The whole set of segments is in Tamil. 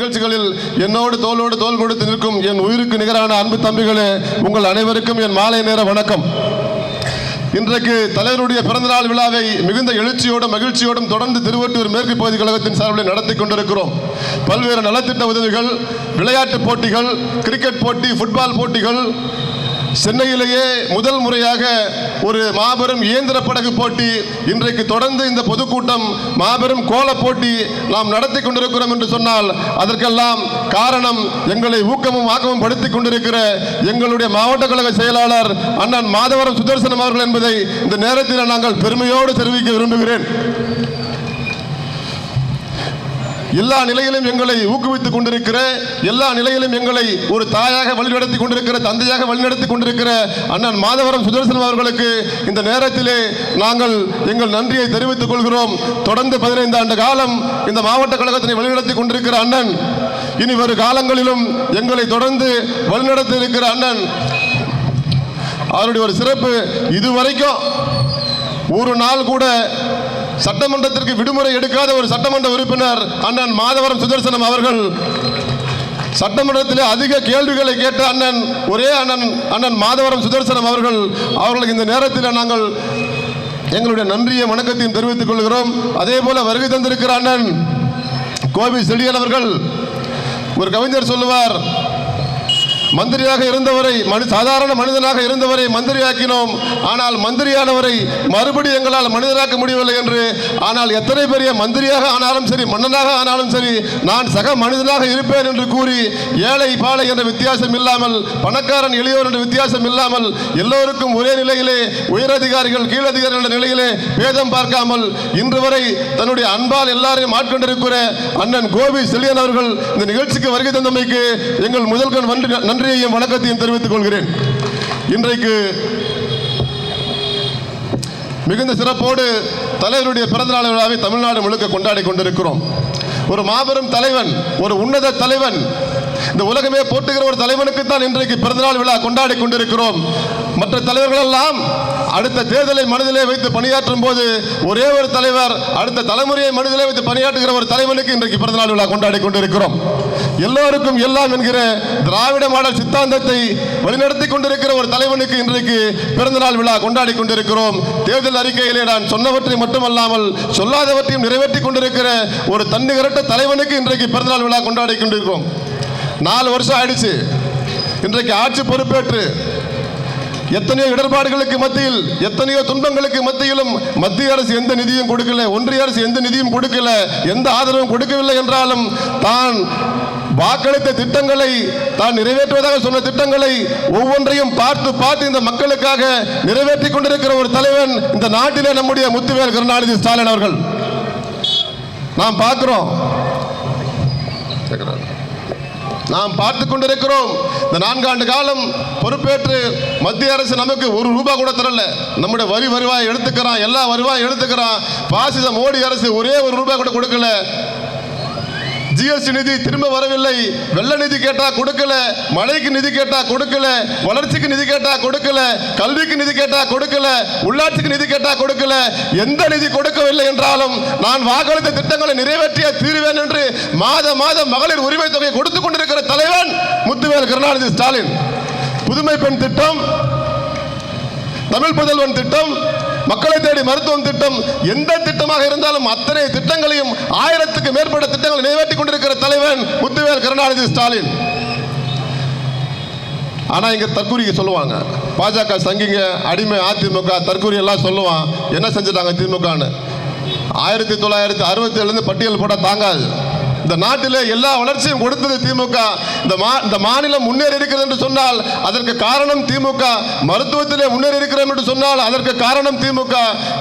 நிகழ்ச்சிகளில் என்னோடு தோளோடு தோல் கொடுத்து நிற்கும் என் உயிருக்கு நிகரான அன்பு தம்பிகளே உங்கள் அனைவருக்கும் என் மாலை நேர வணக்கம். இன்றைக்கு தலைவருடைய பிறந்தநாள் விழாவை மிகுந்த எழுச்சியோடும் மகிழ்ச்சியோடும் தொடர்ந்து திருவட்டூர் மேற்கு பகுதி கழகத்தின் சார்பில் நடத்தி கொண்டிருக்கிறோம். பல்வேறு நலத்திட்ட உதவிகள் விளையாட்டுப் போட்டிகள் கிரிக்கெட் போட்டி ஃபுட்பால் போட்டிகள் சென்னையிலேயே முதல் முறையாக ஒரு மாபெரும் இயந்திர படகு போட்டி இன்றைக்கு தொடர்ந்து இந்த பொதுக்கூட்டம் மாபெரும் கோல போட்டி நாம் நடத்தி கொண்டிருக்கிறோம் என்று சொன்னால் அதற்கெல்லாம் காரணம் எங்களை ஊக்கமும் ஆக்கமும் படுத்திக் கொண்டிருக்கிற எங்களுடைய மாவட்ட கழக செயலாளர் அண்ணன் மாதவரம் சுதர்சனம் அவர்கள் என்பதை இந்த நேரத்தில் நாங்கள் பெருமையோடு தெரிவிக்க விரும்புகிறேன். எல்லா நிலையிலும் எங்களை ஊக்குவித்துக் கொண்டிருக்கிற எல்லா நிலையிலும் எங்களை ஒரு தாயாக வழிநடத்தி கொண்டிருக்கிற தந்தையாக வழிநடத்தி கொண்டிருக்கிற அண்ணன் மாதவரம் சுதர்சனம் அவர்களுக்கு இந்த நேரத்திலே நாங்கள் எங்கள் நன்றியை தெரிவித்துக் கொள்கிறோம். தொடர்ந்து பதினைந்து ஆண்டு காலம் இந்த மாவட்ட கழகத்தினை வழிநடத்தி கொண்டிருக்கிற அண்ணன் இனி வரும் காலங்களிலும் எங்களை தொடர்ந்து வழிநடத்தி இருக்கிற அண்ணன் அவருடைய ஒரு சிறப்பு. இதுவரைக்கும் ஒரு நாள் கூட சட்டமன்றத்திற்கு விடுமுறை எடுக்காத ஒரு சட்டமன்ற உறுப்பினர் அண்ணன் மாதவரம் சுதர்சனம் அவர்கள். சட்டமன்றத்தில் அதிக கேள்விகளை கேட்ட அண்ணன் ஒரே அண்ணன் அண்ணன் மாதவரம் சுதர்சனம் அவர்கள். அவர்களுக்கு இந்த நேரத்தில் நாங்கள் எங்களுடைய நன்றியை வணக்கத்தையும் தெரிவித்துக் கொள்கிறோம். அதே போல வருகை தந்திருக்கிற அண்ணன் கோபி செழியன் அவர்கள். ஒரு கவிஞர் சொல்லுவார் மந்திரியாக இருந்தவரை மனு சாதாரண மனிதனாக இருந்தவரை மந்திரியாக்கினோம். ஆனால் மந்திரியானவரை மறுபடி எங்களால் மனிதராக்க முடியவில்லை என்று ஆனால் எத்தனை பெரிய மந்திரியாக ஆனாலும் சரி மன்னனாக ஆனாலும் சரி நான் சக மனிதனாக இருப்பேன் என்று கூறி ஏழை பாலை என்ற வித்தியாசம் இல்லாமல் பணக்காரன் எளியோர் என்ற வித்தியாசம் இல்லாமல் எல்லோருக்கும் ஒரே நிலையிலே உயரதிகாரிகள் கீழதிகாரிகள் என்ற நிலையிலே பேதம் பார்க்காமல் இன்று வரை தன்னுடைய அன்பால் எல்லாரையும் ஆட்கொண்டிருக்கிற அண்ணன் கோபி செல்லியன் அவர்கள் இந்த நிகழ்ச்சிக்கு வருகை தந்தமைக்கு எங்கள் முதல்கண் நன்றி நன்றியையும் வணக்கத்தையும் தெரிவித்துக் கொள்கிறேன். இன்றைக்கு மிகுந்த சிறப்போடு தலைவருடைய பிறந்தநாள் விழாவை தமிழ்நாடு முழுக்க கொண்டாடி கொண்டிருக்கிறோம். ஒரு மாபெரும் தலைவன் ஒரு உன்னத தலைவன் இந்த உலகமே போட்டுகிற ஒரு தலைவனுக்கு தான் இன்றைக்கு பிறந்தநாள் விழா கொண்டாடி கொண்டிருக்கிறோம். மற்ற தலைவர்கள் எல்லாம் அடுத்த தேர்தலை மனதிலே வைத்து பணியாற்றும் போது ஒரே ஒரு தலைவர் அடுத்த தலைமுறையை மனதிலே வைத்து பணியாற்றுகிற ஒரு தலைவனுக்கு இன்றைக்கு பிறந்தநாள் விழா கொண்டாடி கொண்டிருக்கிறோம். எல்லோருக்கும் எல்லாம் என்கிற திராவிட மாடல் சித்தாந்தத்தை வழிநடத்தி கொண்டிருக்கிற ஒரு தலைவனுக்கு இன்றைக்கு பிறந்தநாள் விழா கொண்டாடி கொண்டிருக்கிறோம். தேர்தல் அறிக்கையிலே நான் சொன்னவற்றை மட்டுமல்லாமல் சொல்லாதவற்றையும் நிறைவேற்றி கொண்டிருக்கிற ஒரு தன்னிகரட்ட தலைவனுக்கு இன்றைக்கு பிறந்தநாள் விழா கொண்டாடி கொண்டிருக்கிறோம். நாலு வருஷம் ஆயிடுச்சு. இன்றைக்கு ஆட்சி பொறுப்பேற்று எத்தனையோ இடர்பாடுகளுக்கு மத்தியில் எத்தனையோ துன்பங்களுக்கு மத்தியிலும் மத்திய அரசு எந்த நிதியும் கொடுக்கல ஒன்றிய அரசு எந்த நிதியும் கொடுக்கல எந்த ஆதரவும் கொடுக்கவில்லை என்றாலும் தான் வாக்களித்த திட்டங்களை தான் நிறைவேற்றுவதாக சொன்ன திட்டங்களை ஒவ்வொன்றையும் பார்த்து பார்த்து இந்த மக்களுக்காக நிறைவேற்றி கொண்டிருக்கிற ஒரு தலைவன் இந்த நாட்டிலே நம்முடைய முத்துவேல் கருணாநிதி ஸ்டாலின் அவர்கள். நாம் பார்க்கிறோம். நாம் பார்த்து கொண்டிருக்கிறோம். இந்த நான்காண்டு காலம் பொறுப்பேற்று மத்திய அரசு நமக்கு ஒரு ரூபாய் கூட தரல. நம்முடைய வரி வருவாய் எடுத்துக்கிறான் எல்லா வருவாய் எடுத்துக்கிறான். பாசித மோடி அரசு ஒரே ஒரு ரூபாய் கூட கொடுக்கல. ஜிஎஸ்டி நிதி திரும்ப வரவில்லை. வெள்ள நிதி கேட்டா கொடுக்கல மழைக்கு நிதி கேட்டா கொடுக்கல வளர்ச்சிக்கு நிதி கேட்டா கொடுக்கல கல்விக்கு நிதி கேட்டா கொடுக்கல உள்ளாட்சிக்கு நிதி கேட்டா கொடுக்கல எந்த நிதி கொடுக்கவில்லை என்றாலும் நான் வாக்களித்த திட்டங்களை நிறைவேற்றிய தீருவேன் என்று மாத மாதம் மகளிர் உரிமை தொகை கொடுத்து கொண்டிருக்கிற தலைவன் முத்துவேல் கருணாநிதி ஸ்டாலின். புதுமை பெண் திட்டம் தமிழ் புதல்வன் திட்டம் மக்களை தேடி மருத்துவம் திட்டம் எந்த திட்டமாக இருந்தாலும் அத்தனை திட்டங்களையும் ஆயிரத்துக்கு மேற்பட்ட திட்டங்களை நிறைவேற்றி கொண்டிருக்கிற தலைவன் முத்துவேல் கருணாநிதி ஸ்டாலின். ஆனால் இங்கே தற்கூரிக்கு சொல்லுவாங்க. பாஜக சங்கிங்க அடிமை அதிமுக தற்கூரி எல்லாம் சொல்லுவான் என்ன செஞ்சுட்டாங்க திமுகன்னு? ஆயிரத்தி தொள்ளாயிரத்தி அறுபத்தி ஏழுலேருந்து பட்டியல் போட தாங்காது. இந்த நாட்டிலே எல்லா வளர்ச்சியும் கொடுத்தது திமுக. இந்த மா இந்த மாநிலம் முன்னேறி இருக்கிறது என்று சொன்னால் அதற்கு காரணம் திமுக. மருத்துவத்திலே முன்னேறி இருக்கிறோம் என்று சொன்னால் அதற்கு காரணம் திமுக.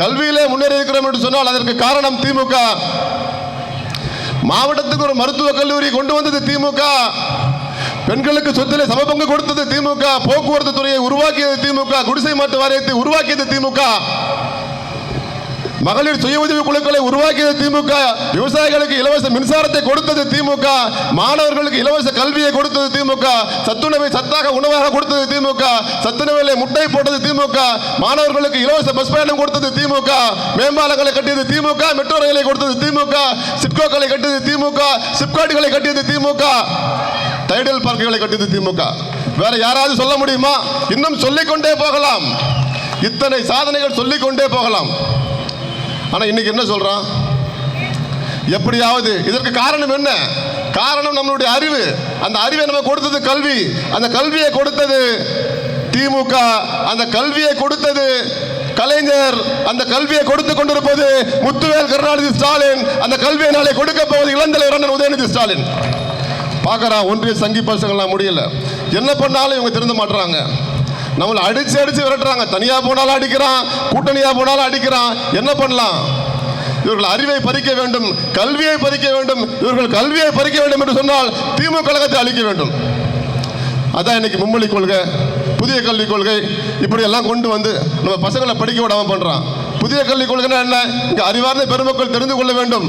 கல்வியிலே முன்னேறி இருக்கிறோம் என்று சொன்னால் அதற்கு காரணம் திமுக. மாவட்டத்துக்கு ஒரு மருத்துவக் கல்லூரி கொண்டு வந்தது திமுக. பெண்களுக்கு சொத்திலே சமபங்கு கொடுத்தது திமுக. போக்குவரத்து துறையை உருவாக்கியது திமுக. குடிசை மாட்டு வாரியத்தை உருவாக்கியது திமுக. மகளிர் சுய உதவி குழுக்களை உருவாக்கியது திமுக. விவசாயிகளுக்கு இலவச மின்சாரத்தை கொடுத்தது திமுக. மாணவர்களுக்கு இலவச கல்வியை கொடுத்தது திமுக. சத்துணவை சத்தாக உணவாக கொடுத்தது திமுக. சத்துணவிலே முட்டை போட்டது திமுக. மாணவர்களுக்கு இலவச பஸ் பயணம் கொடுத்தது திமுக. மேம்பாலங்களை கட்டியது திமுக. மெட்ரோ ரயிலை கொடுத்தது திமுக. சிட்கோக்களை கட்டியது திமுக. சிப்காட்டுகளை கட்டியது திமுக. டைடல் பார்க்குகளை கட்டியது திமுக. வேற யாராவது சொல்ல முடியுமா? இன்னும் சொல்லிக்கொண்டே போகலாம். இத்தனை சாதனைகள் சொல்லிக்கொண்டே போகலாம். ஆனால் இன்றைக்கி என்ன சொல்கிறான் எப்படியாவது இதற்கு காரணம் என்ன? காரணம் நம்மளுடைய அறிவு. அந்த அறிவை நம்ம கொடுத்தது கல்வி. அந்த கல்வியை கொடுத்தது திமுக. அந்த கல்வியை கொடுத்தது கலைஞர். அந்த கல்வியை கொடுத்து கொண்டிருப்பது முத்துவேல் கருணாநிதி ஸ்டாலின். அந்த கல்வியை நாளை கொடுக்க போவது இளந்தலைவர் இரண்டன் உதயநிதி ஸ்டாலின். பார்க்குறான் ஒன்றிய சங்கி பசங்கள்லாம் முடியல. என்ன பண்ணாலும் இவங்க திருந்த மாட்டுறாங்க. நம்மளை அடிச்சு அடிச்சு விரட்டுறாங்க. தனியா போனாலும் அடிக்கிறான் கூட்டணியா போனாலும் அடிக்கிறான். என்ன பண்ணலாம்? இவர்கள் அறிவை பறிக்க வேண்டும் கல்வியை பறிக்க வேண்டும் இவர்கள் கல்வியை பறிக்க வேண்டும் என்று சொன்னால் திமுக கழகத்தை அழிக்க வேண்டும். அதான் இன்னைக்கு மும்மொழி கொள்கை புதிய கல்விக் கொள்கை. இப்படி எல்லாம் கொண்டு வந்து நம்ம பசங்களை படிக்க விடாம பண்றான். புதிய கல்விக் கொள்கைன்னா என்ன? இங்க அறிவார்ந்த பெருமக்கள் தெரிந்து கொள்ள வேண்டும்.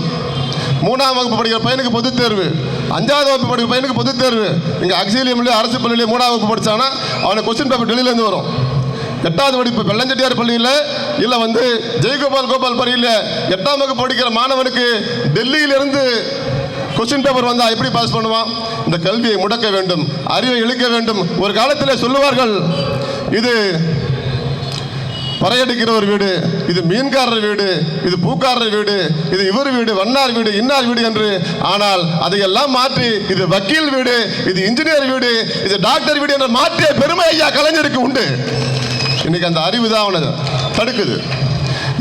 மூணாம் வகுப்பு படிக்கிற பையனுக்கு பொதுத் தேர்வு. அஞ்சாவது வகுப்பு படிக்கிற பையனுக்கு பொதுத் தேர்வு. இங்கே அக்சிலியம்ல அரசு பள்ளியிலேயே மூணாம் வகுப்பு படிச்சானா அவனுக்கு கொஸ்டின் பேப்பர் டெல்லியிலேருந்து வரும். எட்டாவது படிப்பு வெள்ளஞ்செட்டியார் பள்ளியில் இல்லை வந்து ஜெயகோபால் கோபால் பள்ளியில் எட்டாம் வகுப்பு படிக்கிற மாணவனுக்கு டெல்லியிலிருந்து கொஸ்டின் பேப்பர் வந்தால் எப்படி பாஸ் பண்ணுவான்? இந்த கல்வியை முடக்க வேண்டும் அறிவை இழுக்க வேண்டும். ஒரு காலத்தில் சொல்லுவார்கள் இது பறையடிக்கிற ஒரு வீடு இது மீன்காரர் வீடு இது பூக்காரர் வீடு இது இவர் வீடு வண்ணார் வீடு இன்னார் வீடு என்று. ஆனால் அதையெல்லாம் மாற்றி இது வக்கீல் வீடு இது இன்ஜினியர் வீடு இது டாக்டர் வீடு என்று மாற்றிய பெருமை ஐயா கலைஞருக்கு உண்டு. இன்னைக்கு அந்த அறிவு தான் அவனை தடுக்குது.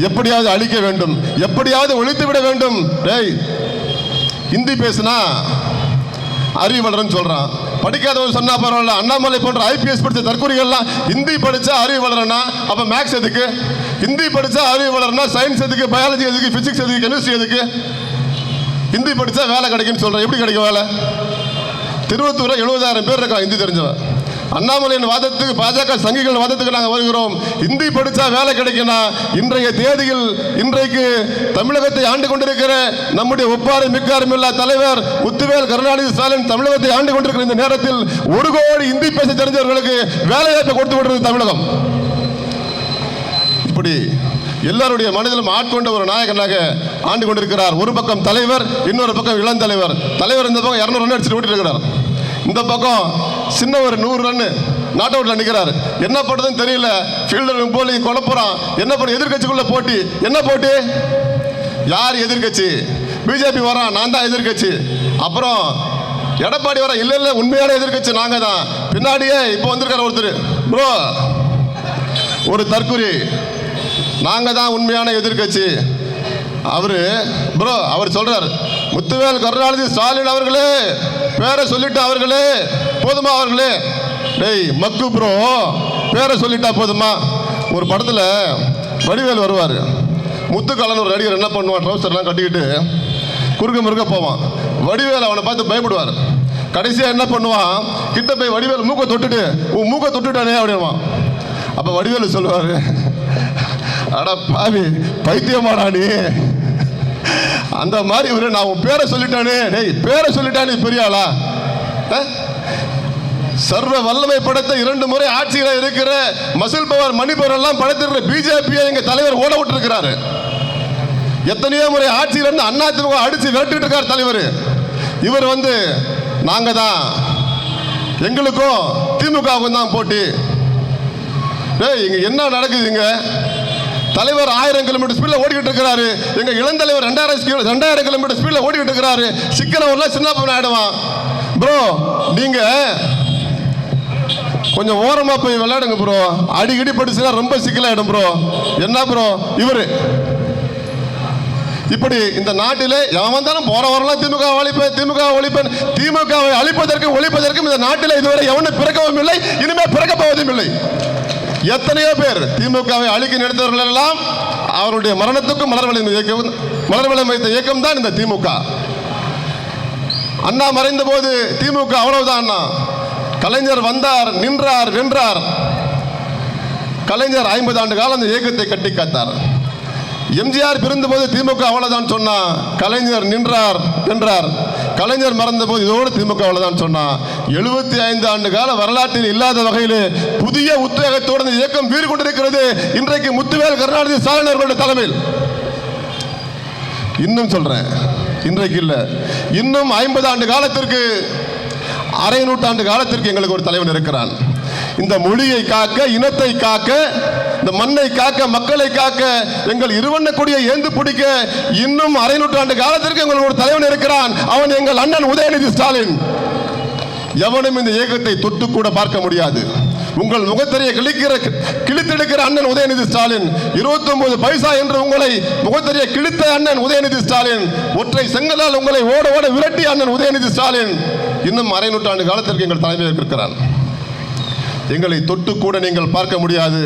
எப்படியாவது அழிக்க வேண்டும் எப்படியாவது ஒழித்து விட வேண்டும். டேய் ஹிந்தி பேசுனா அறிவு வளரன்னு சொல்றான். படிக்காதவன் சொன்னா பரவாயில்ல. அண்ணாமலை போன்ற ஐபிஎஸ் படித்த தற்கொலைகள்லாம் ஹிந்தி படிச்சா அறிவு வளரனா அப்ப மேக்ஸ் எதுக்கு? ஹிந்தி படிச்சா அறிவு வளரனா சயின்ஸ் எதுக்கு? பயாலஜி எதுக்கு? பிசிக்ஸ் எதுக்கு? கெமிஸ்ட்ரி எதுக்கு? ஹிந்தி படிச்சா வேலை கிடைக்குன்னு சொல்றேன். எப்படி கிடைக்கும் வேலை? திருவத்தூர்ல எழுபதாயிரம் பேர் இருக்கான் ஹிந்தி தெரிஞ்சவன். அண்ணாமலையின் வாதத்துக்கு பாஜக சங்கிகள் வாதத்துக்கு நாங்கள் வருகிறோம். இந்தி படித்தா வேலை கிடைக்கும்னா இன்றைய தேதியில் இன்றைக்கு தமிழகத்தை ஆண்டு கொண்டிருக்கிற நம்முடைய ஒப்பாறு மிக்காரும் இல்லா தலைவர் முத்துவேல் கருணாநிதி ஸ்டாலின் தமிழகத்தை ஆண்டு கொண்டிருக்கிற இந்த நேரத்தில் ஒரு கோடி இந்தி பேச தெரிஞ்சவர்களுக்கு வேலைவாய்ப்பை கொடுத்து விடுறது தமிழகம். இப்படி எல்லாருடைய மனதிலும் ஆட்கொண்ட ஒரு நாயகனாக ஆண்டு கொண்டிருக்கிறார். ஒரு பக்கம் தலைவர் இன்னொரு பக்கம் இளந்தலைவர் தலைவர் இந்த பக்கம் இரநூறு ரன் அடிச்சுட்டு ஓட்டிட்டு இருக்கிறார். இந்த பக்கம் சின்ன ஒரு நூறு ரன்னு நாட் அவுட்ல நிற்கிறார் என்ன பண்ணுறதுன்னு தெரியல. ஃபீல்டர் போலி குழப்புறான். என்ன பண்ண? எதிர்கட்சிக்குள்ள போட்டி. என்ன போட்டி? யார் எதிர்க்கட்சி? பிஜேபி வரான் நான் தான் எதிர்கட்சி அப்புறம் எடப்பாடி வர இல்லை இல்லை உண்மையான எதிர்க்கட்சி நாங்கள் தான். பின்னாடியே இப்போ வந்திருக்காரு ஒருத்தர். ப்ரோ ஒரு தற்குறி நாங்கள் தான் உண்மையான எதிர்க்கட்சி. அவர் ப்ரோ அவர் சொல்றார் முத்துவேல் கருணாநிதி ஸ்டாலின் அவர்களே பேரை சொல்லிட்டு அவர்களே போதுமா அவர்களே? டேய் மக்கு ப்ரோ பேரை சொல்லிட்டா போதுமா? ஒரு படத்தில் வடிவேல் வருவார். முத்துக்காலன் ஒரு நடிகர் என்ன பண்ணுவான் ட்ரௌசர்லாம் கட்டிக்கிட்டு குறுக்க முறுக்க போவான். வடிவேல் அவனை பார்த்து பயப்படுவார். கடைசியாக என்ன பண்ணுவான் கிட்ட போய் வடிவேல் மூக்கை தொட்டுட்டு உன் மூக்கை தொட்டுட்டானே? அப்படின்வான் அப்போ வடிவேலு சொல்லுவாரு அட பாவி பைத்தியமாடா நீ. அந்த மாதிரி இவரு நான் உன் பேரை சொல்லிட்டானே. டேய் பேரை சொல்லிட்டானே பெரிய ஆளா? சர்வ வல்லமை படத்தை இரண்டு முறை ஆட்சியில் இருக்கிற மசில் பவர் மணிப்பவர் எல்லாம் படத்திருக்கிற பிஜேபியை எங்க தலைவர் ஓட விட்டுருக்கிறாரு. எத்தனையோ முறை ஆட்சியில் இருந்து அண்ணா திமுக அடிச்சு விரட்டிட்டு இருக்கார் தலைவர். இவர் வந்து நாங்க தான். எங்களுக்கும் திமுகவுக்கும் தான் போட்டி. டேய் இங்க என்ன நடக்குது இங்கே? தலைவர் ஆயிரம் கிலோமீட்டர் ஸ்பீட்ல ஓடிக்கிட்டு இருக்கிறாரு. எங்க இளந்தலைவர் ரெண்டாயிரம் ரெண்டாயிரம் கிலோமீட்டர் ஸ்பீட்ல ஓடிக்கிட்டு இருக்கிறாரு. சிக்கனவர்லாம் சின்ன பையன் ஆயிடுவான். ப்ரோ நீங்க கொஞ்சம் ஓரமா போய் விளையாடுங்க ப்ரோ அடிக்கடி படிச்சுன்னா ரொம்ப சிக்கலாயிடும் ப்ரோ என்ன ப்ரோ இவரு. இப்படி இந்த நாட்டில் எவன் வந்தாலும் போற வரலாம் திமுக ஒழிப்பேன் திமுக ஒழிப்பேன். திமுகவை அழிப்பதற்கும் ஒழிப்பதற்கும் இந்த நாட்டில் இதுவரை எவனும் பிறக்கவும் இல்லை இனிமேல் பிறக்க போவதும் இல்லை. எத்தனையோ பேர் திமுகவை அழிக்க நினைத்தவர்கள் எல்லாம் அவருடைய மரணத்துக்கும் மலர்வளை இயக்கம் மலர்வளை வைத்த இயக்கம் தான் இந்த திமுக. அண்ணா மறைந்த போது திமுக அவ்வளவுதான் அண்ணா. கலைஞர் வந்தார் நின்றார் வென்றார். கலைஞர் ஐம்பது ஆண்டு காலம் அந்த இயக்கத்தை கட்டி காத்தார். எம்ஜிஆர் பிறந்தபோது திமுக அவ்வளோதான் சொன்னா. கலைஞர் நின்றார் என்றார் கலைஞர் மறந்தபோது இதோடு திமுக அவ்வளோதான் சொன்னா. எழுபத்தி ஐந்து ஆண்டு கால வரலாற்றில் இல்லாத வகையில் புதிய உத்வேகத்தோடு இந்த இயக்கம் வீறு கொண்டிருக்கிறது. இன்றைக்கு முத்துவேல் கருணாநிதி ஸ்டாலின் அவர்களுடைய தலைமையில். இன்னும் சொல்றேன். இன்றைக்கு இல்லை. இன்னும் ஐம்பது ஆண்டு காலத்திற்கு அரை நூற்றாண்டு காலத்திற்கு எங்களுக்கு ஒரு தலைவன் இருக்கிறான். இந்த மொழியை காக்க இனத்தை காக்க இந்த மண்ணை காக்க மக்களை காக்க எங்கள் இருவண்ண கொடியை ஏந்து பிடிக்க இன்னும் அரை நூற்றாண்டு காலத்திற்கு எங்களுக்கு ஒரு தலைவன் இருக்கிறான். அவன் எங்கள் அண்ணன் உதயநிதி ஸ்டாலின். எவனும் இந்த இயக்கத்தை தொட்டு கூட பார்க்க முடியாது. உங்கள் முகத்தறியை கிழிக்கிற கிழித்தெடுக்கிற அண்ணன் உதயநிதி ஸ்டாலின். 29 பைசா என்று உங்களை முகத்தறியை கிழித்த அண்ணன் உதயநிதி ஸ்டாலின். ஒற்றை செங்கலால் உங்களை ஓட ஓட விரட்டி அண்ணன் உதயநிதி ஸ்டாலின். இன்னும் அரை நூற்றாண்டு காலத்திற்கு எங்கள் தலைமையில் இருக்கிறான். எங்களை தொட்டு கூட நீங்கள் பார்க்க முடியாது.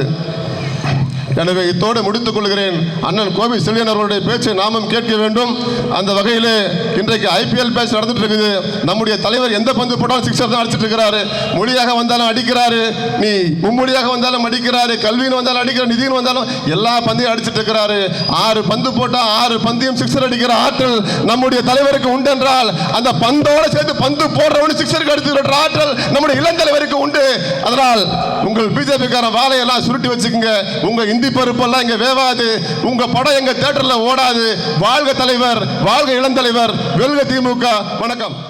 எனவே இத்தோடு முடித்துக் கொள்கிறேன். அண்ணன் கோபி செல்லியன் அவர்களுடைய பேச்சை நாமும் கேட்க வேண்டும். அந்த வகையிலே இன்றைக்கு ஐபிஎல் மேட்ச் நடந்துட்டு இருக்குது நம்முடைய தலைவர் எந்த பந்து போட்டாலும் சிக்ஸர் தான் அடிச்சிட்டு இருக்கிறாரு. மொழியாக வந்தாலும் அடிக்கிறாரு. நீ மும்மொழியாக வந்தாலும் அடிக்கிறாரு. கல்வின்னு வந்தாலும் அடிக்கிற நிதின்னு வந்தாலும் எல்லா பந்தையும் அடிச்சிட்டு இருக்கிறாரு. ஆறு பந்து போட்டா ஆறு பந்தையும் சிக்ஸர் அடிக்கிற ஆற்றல் நம்முடைய தலைவருக்கு உண்டு என்றால் அந்த பந்தோட சேர்த்து பந்து போடுறவனு சிக்ஸருக்கு அடித்து ஆற்றல் நம்முடைய இளம் தலைவருக்கு உண்டு. அதனால் உங்கள் பிஜேபிக்காரன் வாழையெல்லாம் சுருட்டி வச்சுக்கோங்க. உங்க இந்தி பருப்பெல்லாம் இங்கே வேவாது. உங்க படம் எங்கள் தேட்டரில் ஓடாது. வாழ்க தலைவர் வாழ்க இளந்தலைவர் வெல்க திமுக. வணக்கம்.